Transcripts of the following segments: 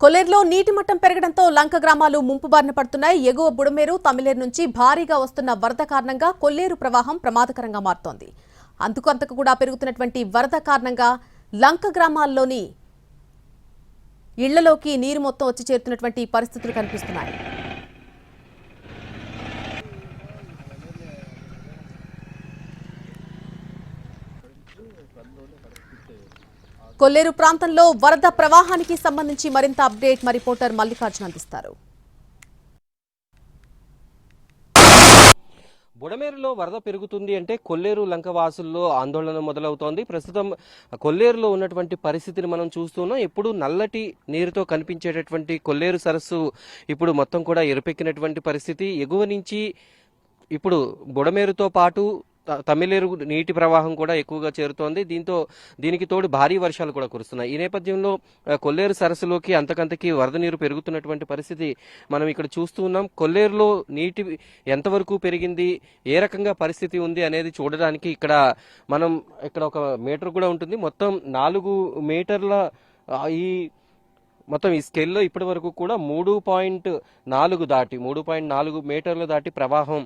కొల్లేరులో నీటి మట్టం పెరగడంతో లంక గ్రామాలు ముంపు బారిన పడుతున్నాయి. ఎగువ బుడమేరు తమిళేరు నుంచి భారీగా వస్తున్న వరద కారణంగా కొల్లేరు ప్రవాహం ప్రమాదకరంగా మారుతోంది. అందుకు అంతకు కూడా పెరుగుతున్నటువంటి వరద కారణంగా లంక గ్రామాల్లోని ఇళ్ళలోకి నీరు మొత్తం వచ్చి చేరుతున్నటువంటి పరిస్థితులు కనిపిస్తున్నాయి. కొల్లేరు ప్రాంతంలో వరద ప్రవాహానికి సంబంధించి మరింత అప్డేట్ మా రిపోర్టర్ మల్లికార్జున అందిస్తారు. బుడమేరులో వరద పెరుగుతుంది అంటే కొల్లేరు లంక వాసుల్లో ఆందోళన మొదలవుతోంది. ప్రస్తుతం కొల్లేరులో ఉన్నటువంటి పరిస్థితిని మనం చూస్తున్నాం. ఎప్పుడు నల్లటి నీరుతో కనిపించేటటువంటి కొల్లేరు సరస్సు ఇప్పుడు మొత్తం కూడా ఎరుపెక్కినటువంటి పరిస్థితి. ఎగువ నుంచి ఇప్పుడు బుడమేరుతో పాటు తమిళేరు నీటి ప్రవాహం కూడా ఎక్కువగా చేరుతోంది. దీంతో దీనికి తోడు భారీ వర్షాలు కూడా కురుస్తున్నాయి. ఈ నేపథ్యంలో కొల్లేరు సరస్సులోకి అంతకంతకి వరద నీరు పెరుగుతున్నటువంటి పరిస్థితి మనం ఇక్కడ చూస్తూ ఉన్నాం. కొల్లేరులో నీటి ఎంతవరకు పెరిగింది ఏ రకంగా పరిస్థితి ఉంది అనేది చూడడానికి ఇక్కడ మనం ఇక్కడ ఒక మీటర్ కూడా ఉంటుంది. మొత్తం నాలుగు మీటర్ల ఈ మొత్తం ఈ స్కేల్లో ఇప్పటి వరకు కూడా మూడు పాయింట్ నాలుగు దాటి మూడు పాయింట్ నాలుగు మీటర్లు దాటి ప్రవాహం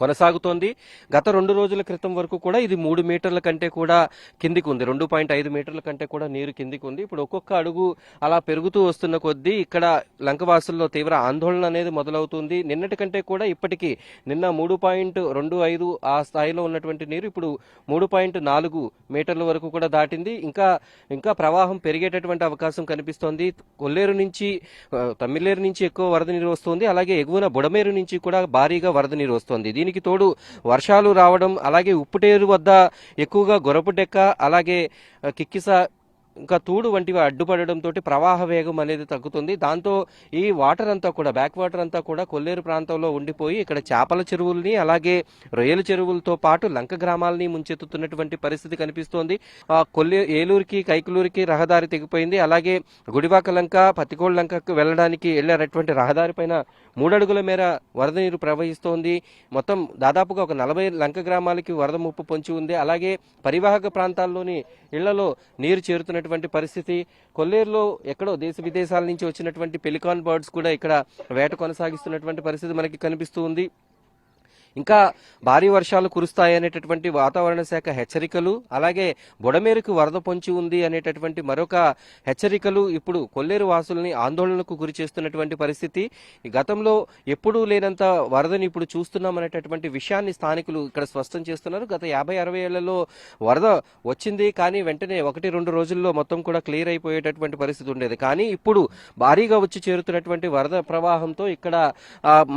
కొనసాగుతోంది. గత రెండు రోజుల క్రితం వరకు కూడా ఇది మూడు మీటర్ల కంటే కూడా కిందికి ఉంది రెండు పాయింట్ ఐదు మీటర్ల కంటే కూడా నీరు కిందికి ఉంది ఇప్పుడు ఒక్కొక్క అడుగు అలా పెరుగుతూ వస్తున్న కొద్దీ ఇక్కడ లంకవాసుల్లో తీవ్ర ఆందోళన అనేది మొదలవుతుంది. నిన్నటి కంటే కూడా ఇప్పటికీ నిన్న మూడు పాయింట్ రెండు ఐదు ఆ స్థాయిలో ఉన్నటువంటి నీరు ఇప్పుడు మూడు పాయింట్ నాలుగు మీటర్ల వరకు కూడా దాటింది. ఇంకా ఇంకా ప్రవాహం పెరిగేటటువంటి అవకాశం కనిపిస్తోంది. కొల్లేరు నుంచి తమిళేరు నుంచి ఎక్కువ వరద నీరు వస్తుంది. అలాగే ఎగువన బుడమేరు నుంచి కూడా భారీగా వరద నీరు వస్తుంది. దీనికి తోడు వర్షాలు రావడం అలాగే ఉప్పుటేరు వద్ద ఎక్కువగా గొరపుడెక్క అలాగే కిక్కిస ఇంకా తూడు వంటివి అడ్డుపడడంతో ప్రవాహ వేగం అనేది తగ్గుతుంది. దాంతో ఈ వాటర్ అంతా కూడా బ్యాక్ వాటర్ అంతా కూడా కొల్లేరు ప్రాంతంలో ఉండిపోయి ఇక్కడ చేపల చెరువుల్ని అలాగే రొయ్యల చెరువులతో పాటు లంక గ్రామాలని ముంచెత్తుతున్నటువంటి పరిస్థితి కనిపిస్తోంది. ఆ కొల్లే ఏలూరుకి కైకులూరుకి రహదారి తెగిపోయింది. అలాగే గుడివాక లంక పత్తికోళ్ళ లంకకు వెళ్ళడానికి వెళ్ళేటటువంటి రహదారి పైన మూడడుగుల మేర వరద నీరు ప్రవహిస్తోంది. మొత్తం దాదాపుగా ఒక నలభై లంక గ్రామాలకి వరద ముప్పు పొంచి ఉంది. అలాగే పరివాహక ప్రాంతాల్లోని ఇళ్ళలో నీరు చేరుతున్నటువంటి పరిస్థితి. కొల్లేరులో ఎక్కడో దేశ విదేశాల నుంచి వచ్చినటువంటి పెలికాన్ బర్డ్స్ కూడా ఇక్కడ వేట కొనసాగిస్తున్నటువంటి పరిస్థితి మనకి కనిపిస్తూ ఉంది. ఇంకా భారీ వర్షాలు కురుస్తాయనేటటువంటి వాతావరణ శాఖ హెచ్చరికలు అలాగే బుడమేరుకు వరద పొంచి ఉంది అనేటటువంటి మరొక హెచ్చరికలు ఇప్పుడు కొల్లేరు వాసులని ఆందోళనకు గురి చేస్తున్నటువంటి పరిస్థితి. గతంలో ఎప్పుడూ లేనంత వరదని ఇప్పుడు చూస్తున్నామనేటటువంటి విషయాన్ని స్థానికులు ఇక్కడ స్పష్టం చేస్తున్నారు. గత యాభై అరవై ఏళ్ళలో వరద వచ్చింది కానీ వెంటనే ఒకటి రెండు రోజుల్లో మొత్తం కూడా క్లియర్ అయిపోయేటటువంటి పరిస్థితి ఉండేది. కానీ ఇప్పుడు భారీగా వచ్చి చేరుతున్నటువంటి వరద ప్రవాహంతో ఇక్కడ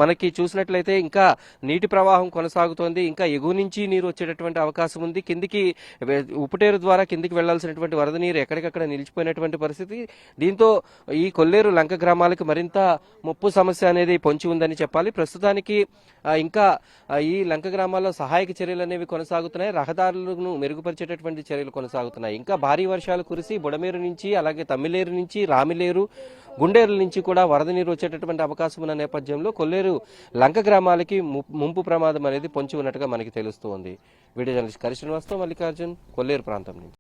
మనకి చూసినట్లయితే ఇంకా నీటి ప్రవాహం కొనసాగుతోంది. ఇంకా ఎగువ నుంచి నీరు వచ్చేటటువంటి అవకాశం ఉంది. కిందికి వె- ఉప్పుటేరు ద్వారా కిందికి వెళ్ళాల్సినటువంటి వరద నీరు ఎక్కడికక్కడ నిలిచిపోయినటువంటి పరిస్థితి. దీంతో ఈ కొల్లేరు లంక గ్రామాలకు మరింత ముప్పు సమస్య అనేది పొంచి ఉందని చెప్పాలి. ప్రస్తుతానికి ఇంకా ఈ లంక గ్రామాల్లో సహాయక చర్యలు అనేవి కొనసాగుతున్నాయి. రహదారులను మెరుగుపరిచేటటువంటి చర్యలు కొనసాగుతున్నాయి. ఇంకా భారీ వర్షాలు కురిసి బుడమేరు నుంచి అలాగే తమ్మిలేరు నుంచి రామిలేరు గుండేరు నుంచి కూడా వరద నీరు వచ్చేటటువంటి అవకాశం ఉన్న నేపథ్యంలో కొల్లేరు లంక గ్రామాలకి ముంపు ప్రమాదం అనేది పొంచి ఉన్నట్టుగా మనకి తెలుస్తోంది. వీడియో జర్నలిస్ట్ కరి శ్రీనివాస్తో మల్లికార్జున్ కొల్లేరు ప్రాంతం నుంచి.